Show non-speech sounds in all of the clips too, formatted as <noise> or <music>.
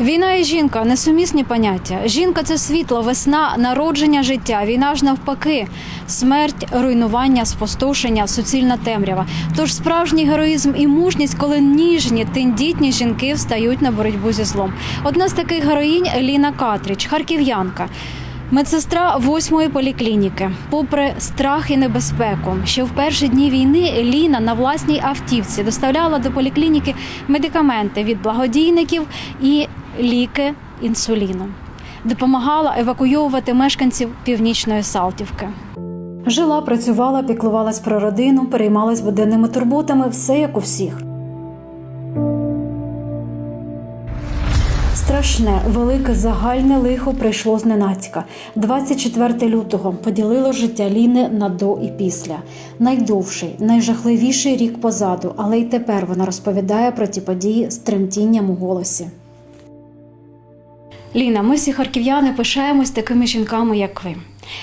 Війна і жінка несумісні поняття. Жінка це світло, весна, народження життя. Війна ж навпаки, смерть, руйнування, спустошення, суцільна темрява. Тож справжній героїзм і мужність, коли ніжні, тендітні жінки встають на боротьбу зі злом. Одна з таких героїнь Ліна Катріч, харків'янка. Медсестра восьмої поліклініки, попри страх і небезпеку, ще в перші дні війни Ліна на власній автівці доставляла до поліклініки медикаменти від благодійників і ліки інсуліном. Допомагала евакуйовувати мешканців північної Салтівки. Жила, працювала, піклувалась про родину, переймалась буденними турботами, все як у всіх. Страшне, велике загальне лихо прийшло зненацька. 24 лютого поділило життя Ліни на до і після. Найдовший, найжахливіший рік позаду, але й тепер вона розповідає про ті події з тремтінням у голосі. Ліна, ми всі харків'яни пишаємось такими жінками, як ви.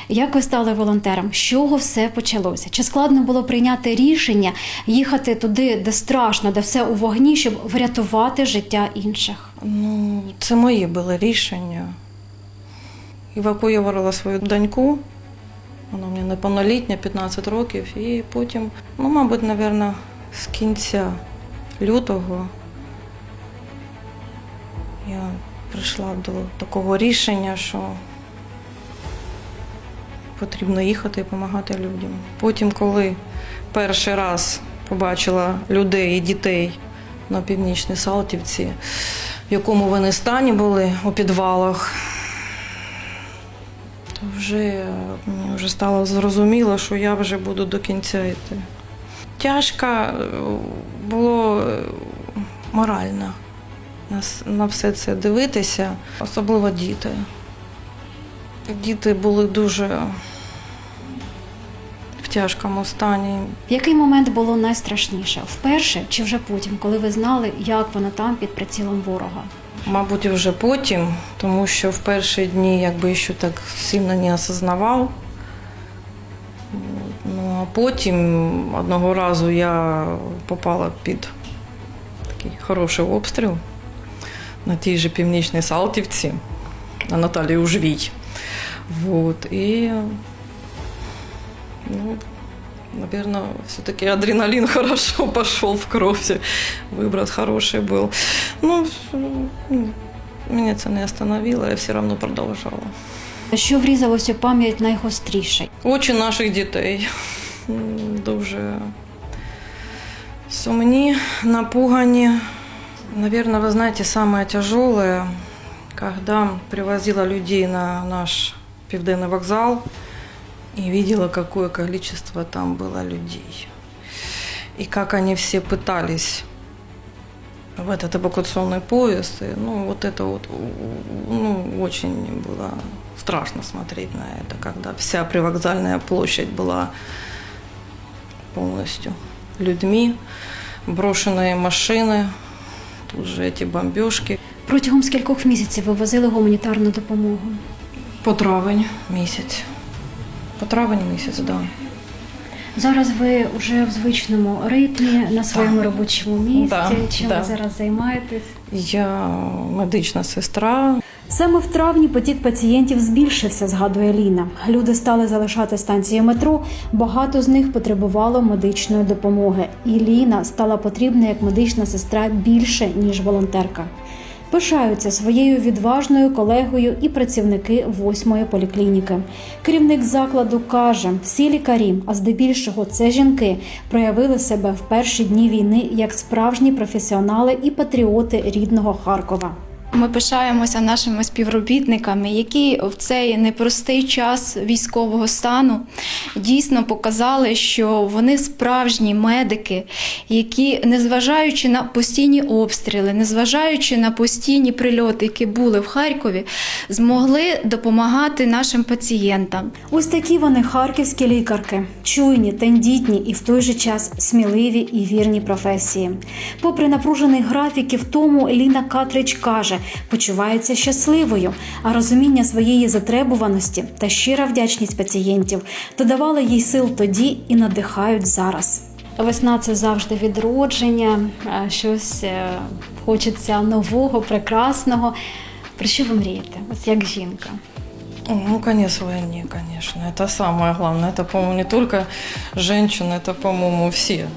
Як ви стали волонтером? З чого все почалося? Чи складно було прийняти рішення їхати туди, де страшно, де все у вогні, щоб врятувати життя інших? Ну, це мої були рішення. Евакуювала свою доньку. Вона у мене неповнолітня, 15 років. І потім, ну, мабуть, напевно, з кінця лютого я прийшла до такого рішення, що потрібно їхати і допомагати людям. Потім, коли перший раз побачила людей і дітей на північній Салтівці, в якому вони стані були у підвалах, то вже вже стало зрозуміло, що я вже буду до кінця йти. Тяжко е, було е, морально на, все це дивитися, особливо діти. Діти були дуже в тяжкому стані. В який момент було найстрашніше? Вперше чи вже потім, коли ви знали, як воно там під прицілом ворога? Мабуть, вже потім, тому що в перші дні якби ще так сильно не осознавав. Ну, а потім одного разу я попала під такий хороший обстріл на тій же північній Салтівці, на Наталії Ужвій. Вот. І, ну, наверное, все-таки адреналин хорошо <laughs> пошел в кровь. Выброс хороший был. Ну, м, меня це не остановило, я все равно продовжала. Що врізалося в пам'ять найгостріше? Очі наших дітей дуже сумні, напугані. Наверное, вы знаете, самое тяжелое, когда привозила людей на наш південний вокзал и видела, какое количество там было людей. И как они все пытались в этот эвакуационный поезд. И, ну, вот это вот, ну, очень было страшно смотреть на это, когда вся привокзальная площадь была полностью людьми, брошенные машины, тут же ті бомбежки. Протягом скількох місяців ви возили гуманітарну допомогу? По травень місяць. По травень місяць, так. Да. Зараз ви вже в звичному ритмі на своєму робочому місці. Да, Чим да. ви зараз займаєтесь? Я медична сестра, Саме в травні потік пацієнтів збільшився, згадує Ліна. Люди стали залишати станції метро. Багато з них потребувало медичної допомоги. І Ліна стала потрібна як медична сестра більше ніж волонтерка. Пишаються своєю відважною колегою і працівники восьмої поліклініки. Керівник закладу каже, всі лікарі, а здебільшого це жінки, проявили себе в перші дні війни як справжні професіонали і патріоти рідного Харкова. Ми пишаємося нашими співробітниками, які в цей непростий час військового стану дійсно показали, що вони справжні медики, які, незважаючи на постійні обстріли, незважаючи на постійні прильоти, які були в Харкові, змогли допомагати нашим пацієнтам. Ось такі вони харківські лікарки, чуйні, тендітні і в той же час сміливі і вірні професії. Попри напружений графік і в тому Ліна Катрич каже, почувається щасливою, а розуміння своєї затребуваності та щира вдячність пацієнтів додавали їй сил тоді і надихають зараз. Весна це завжди відродження, е, щось е, хочеться нового, прекрасного. Про що ви мрієте? Ось як жінка? О, Ну, конец войны, конечно. Это самое главное. Это, по-моему, не только женщины, это, по-моему, все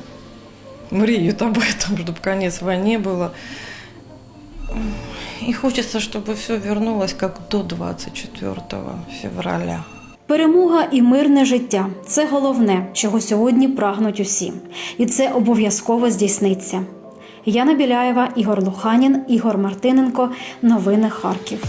мреют об этом, <laughs> чтобы конец войны было. И хочется, чтобы все вернулось как до 24 февраля. Перемога і мирне життя це головне, чого сьогодні прагнуть усі, і це обов'язково здійсниться. Яна Біляєва, Ігор Луханін, Ігор Мартиненко. Новини Харків.